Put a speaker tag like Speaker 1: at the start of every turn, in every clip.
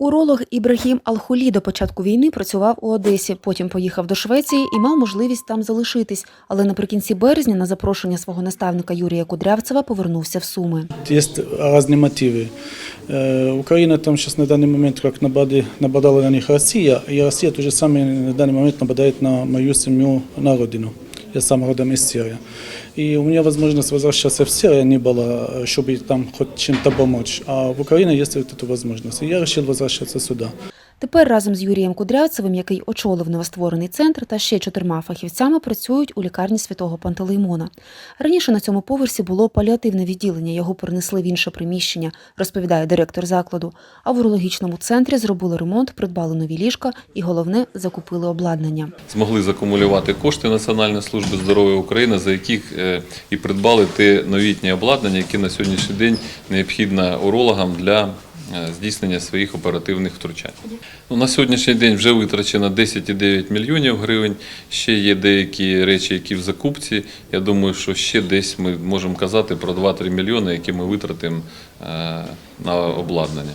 Speaker 1: Уролог Ібрагім Алхулі до початку війни працював у Одесі, потім поїхав до Швеції і мав можливість там залишитись. Але наприкінці березня на запрошення свого наставника Юрія Кудрявцева повернувся в Суми.
Speaker 2: Есть разные мотивы. Э, Украина там сейчас на данный момент как напады, нападала на них Россия, и Россия то же самое на данный момент нападает на мою семью, на родину. Я сам родом из Сирии. И у меня возможность возвращаться в Сирию не было, э, чтобы там хоть чем-то помочь. А в Украине есть вот эта возможность. И я решил возвращаться сюда.
Speaker 1: Тепер разом з Юрієм Кудрявцевим, який очолив новостворений центр, та ще чотирма фахівцями працюють у лікарні святого Пантелеймона. Раніше на цьому поверсі було паліативне відділення, його перенесли в інше приміщення, розповідає директор закладу. А в урологічному центрі зробили ремонт, придбали нові ліжка і головне закупили обладнання.
Speaker 3: змогли закумулювати кошти Національної служби здоров'я України, за яких е, і придбали те новітнє обладнання, яке на сьогоднішній день необхідно урологам для здійснення своїх оперативних втручань. Ну, на сьогоднішній день вже витрачено 10,9 мільйонів гривень. Ще є деякі речі, які в закупці. Я думаю, що ще десь ми можемо казати про 2-3 мільйони, які ми витратимо е, на обладнання.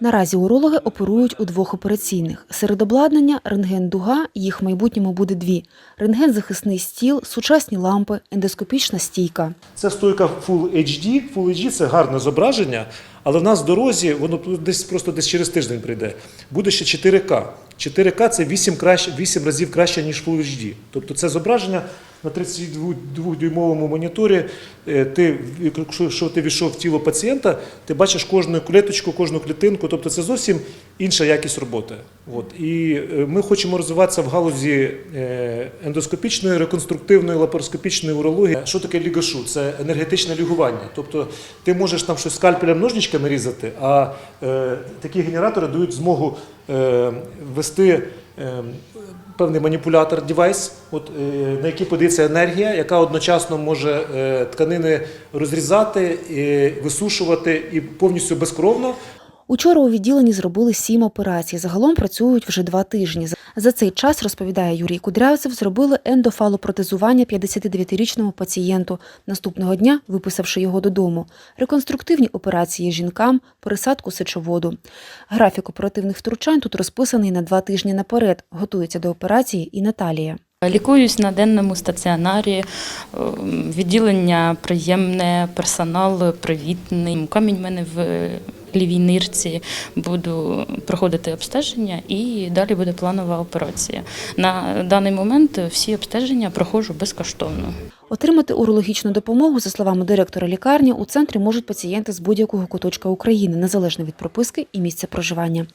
Speaker 1: Наразі урологи оперують у двох операційних. Серед обладнання рентген-дуга, їх в майбутньому буде дві. Рентген-захисний стіл, сучасні лампи, ендоскопічна стійка.
Speaker 4: Це стойка Full HD. Full HD – це гарне зображення, але в нас в дорозі воно десь просто десь через тиждень прийде. Буде ще 4К. 4К це 8, краще, 8 разів краще, ніж Full HD. Тобто це зображення на 32-дюймовому моніторі. Е, Ти, якщо ти війшов в тіло пацієнта, ти бачиш кожну клеточку, кожну клітинку. Тобто це зовсім інша якість роботи. От. І е, ми хочемо розвиватися в галузі е, ендоскопічної, реконструктивної, лапароскопічної урології. Що таке лігашу? Це енергетичне лігування. Тобто ти можеш там щось скальпелем ножничками різати, а такі генератори дають змогу е, ввести. е, Певний маніпулятор, девайс, от, е, на який подається енергія, яка одночасно може е, тканини розрізати, і висушувати і повністю безкровно
Speaker 1: Учора у відділенні зробили сім операцій. Загалом працюють вже два тижні. За цей час, розповідає Юрій Кудрявцев, зробили ендофалопротезування 59-річному пацієнту, наступного дня виписавши його додому. Реконструктивні операції жінкам, пересадку сечоводу. Графік оперативних втручань тут розписаний на два тижні наперед. Готується до операції і Наталія.
Speaker 5: Лікуюсь на денному стаціонарі, ем, відділення приємне, персонал привітний. Камінь в мене в лівій нирці. Буду проходити обстеження і далі буде планова операція. На даний момент всі обстеження проходжу безкоштовно.
Speaker 1: Отримати урологічну допомогу, за словами директора лікарні, у центрі можуть пацієнти з будь-якого куточка України, незалежно від прописки і місця проживання.